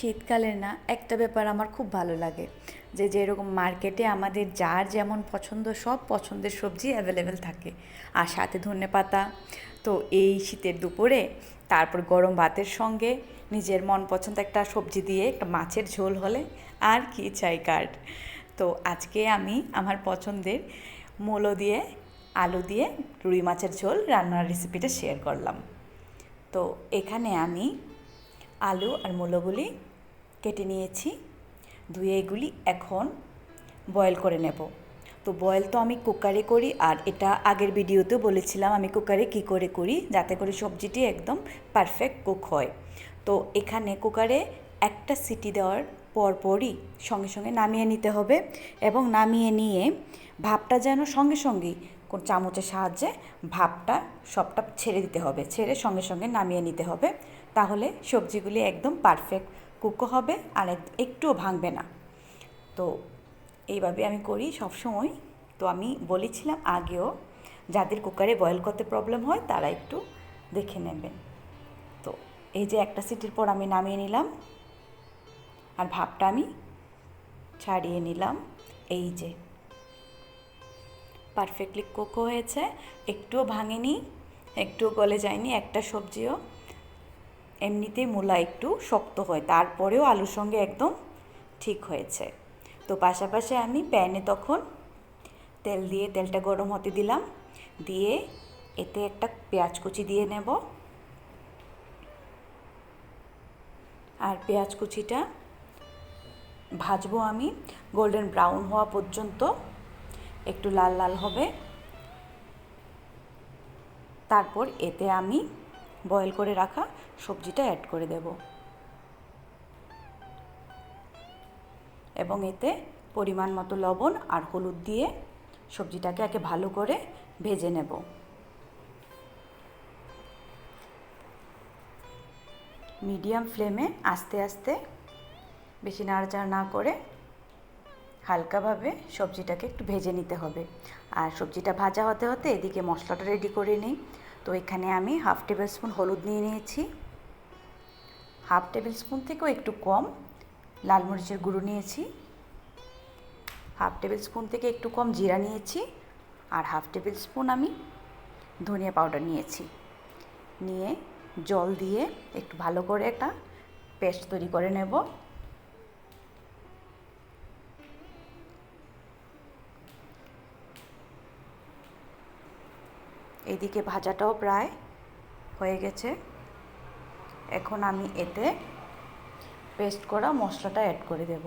শীতকালে না, একটা ব্যাপার আমার খুব ভালো লাগে। যে যেরকম মার্কেটে আমাদের যার যেমন পছন্দ, সব পছন্দের সবজি অ্যাভেলেবেল থাকে। আর সাথে ধনে পাতা। তো এই শীতের দুপুরে, তারপর গরম ভাতের সঙ্গে নিজের মন পছন্দ একটা সবজি দিয়ে একটা মাছের ঝোল হলে আর কি চাই কার্ড তো আজকে আমি আমার পছন্দের মূলো দিয়ে, আলু দিয়ে রুই মাছের ঝোল রান্নার রেসিপিটা শেয়ার করলাম। তো এখানে আমি আলু আর মূলোগুলি কেটে নিয়েছি, ধুয়ে এগুলি এখন বয়েল করে নেব। তো বয়েল তো আমি কুকারে করি, আর এটা আগের ভিডিওতেও বলেছিলাম আমি কুকারে কি করে করি, যাতে করে সবজিটি একদম পারফেক্ট কুক হয়। তো এখানে কুকারে একটা সিটি দেওয়ার পরপরই সঙ্গে সঙ্গে নামিয়ে নিতে হবে এবং নামিয়ে নিয়ে ভাপটা যেন সঙ্গে সঙ্গেই কোন চামচের সাহায্যে ভাপটা সবটা ছেড়ে দিতে হবে, ছেড়ে সঙ্গে সঙ্গে নামিয়ে নিতে হবে। তাহলে সবজিগুলি একদম পারফেক্ট কুকও হবে আর একটুও ভাঙবে না। তো এইভাবে আমি করি সব সময় তো আমি বলেছিলাম আগেও, যাদের কুকারে বয়েল করতে প্রবলেম হয়, তারা একটু দেখে নেবেন। তো এই যে একটা সিটির পর আমি নামিয়ে নিলাম। আর ভাপটা আমি ছাড়িয়ে নিলাম। এই যে। পারফেক্টলি কোকো হয়েছে। একটুও ভাঙেনি, একটুও গলে যায়নি, একটা সবজিও। এমনিতেই মূলা একটু শক্ত হয়, তারপরেও আলুর সঙ্গে একদম ঠিক হয়েছে। তো পাশাপাশি আমি প্যানে তখন তেল দিয়ে তেলটা গরম হতে দিলাম, দিয়ে এতে একটা পেঁয়াজ কুচি দিয়ে নেব। আর পেঁয়াজ কুচিটা ভাজবো আমি গোল্ডেন ব্রাউন হওয়া পর্যন্ত, একটু লাল লাল হবে। তারপর এতে আমি বয়েল করে রাখা সবজিটা অ্যাড করে দেব। এবং এতে পরিমাণ মতো লবণ আর হলুদ দিয়ে সবজিটাকে একে ভালো করে ভেজে নেব। মিডিয়াম ফ্লেমে আস্তে আস্তে বেশি নাড়াচাড়া না করে হালকাভাবে সবজিটাকে একটু ভেজে নিতে হবে। আর সবজিটা ভাজা হতে হতে এদিকে মশলাটা রেডি করে নিই। তো এখানে আমি হাফ টেবিল স্পুন হলুদ নিয়ে নিয়েছি। হাফ টেবিল স্পুন থেকেও একটু কম লাল মরিচের গুঁড়ো নিয়েছি। হাফ টেবিল স্পুন থেকে একটু কম জিরা নিয়েছি আর হাফ টেবিল স্পুন আমি ধনিয়া পাউডার নিয়েছি। নিয়ে জল দিয়ে একটু ভালো করে একটা পেস্ট তৈরি করে নেব। এদিকে ভাজাটাও প্রায় হয়ে গেছে। এখন আমি এতে পেস্ট করা মশলাটা অ্যাড করে দেব।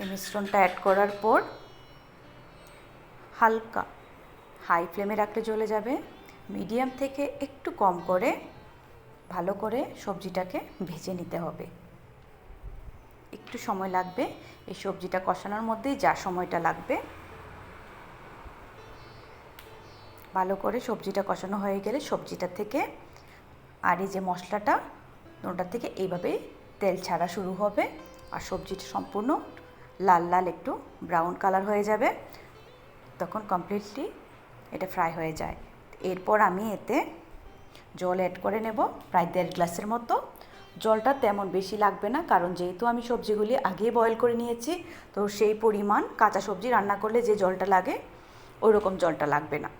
এই মিশ্রণটা অ্যাড করার পর হালকা হাই ফ্লেমে রাখলে চলে যাবে। মিডিয়াম থেকে একটু কম করে ভালো করে সবজিটাকে ভেজে নিতে হবে। একটু সময় লাগবে। এই সবজিটা কষানোর মধ্যেই যা সময়টা লাগবে। ভালো করে সবজিটা কষানো হয়ে গেলে সবজিটা থেকে আর এই যে মশলাটা, ওটা থেকে এইভাবে তেল ছাড়া শুরু হবে। আর সবজিটা সম্পূর্ণ লাল লাল একটু ব্রাউন কালার হয়ে যাবে। তখন কমপ্লিটলি এটা ফ্রাই হয়ে যায়। এরপর আমি এতে জল অ্যাড করে নেব, প্রায় দেড় গ্লাসের মতো। জলটা তেমন বেশি লাগবে না, কারণ যেহেতু আমি সবজিগুলি আগেই বয়েল করে নিয়েছি, তো সেই পরিমাণ কাঁচা সবজি রান্না করলে যে জলটা লাগে ওই রকম জলটা লাগবে না।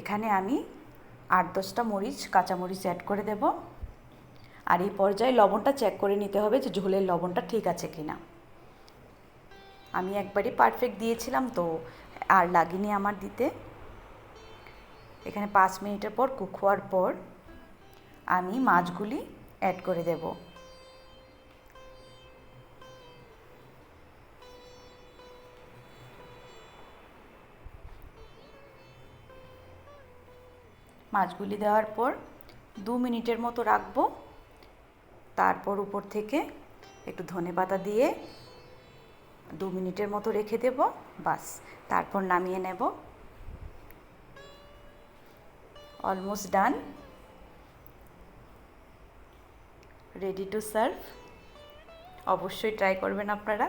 এখানে আমি আট দশটা মরিচ, কাঁচা মরিচ অ্যাড করে দেব। আর এই পর্যায়ে লবণটা চেক করে নিতে হবে যে ঝোলের লবণটা ঠিক আছে কি না। আমি একবারই পারফেক্ট দিয়েছিলাম, তো আর লাগেনি আমার দিতে। এখানে পাঁচ মিনিটের পর কুক হওয়ার পর আমি মাছগুলি অ্যাড করে দেব। মাছগুলি দেওয়ার পর দু মিনিটের মতো রাখব। তারপর উপর থেকে একটু ধনে পাতা দিয়ে দু মিনিটের মতো রেখে দেব, বাস। তারপর নামিয়ে নেব। Almost done ready to serve অবশ্যই ট্রাই করবেন আপনারা।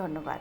ধন্যবাদ।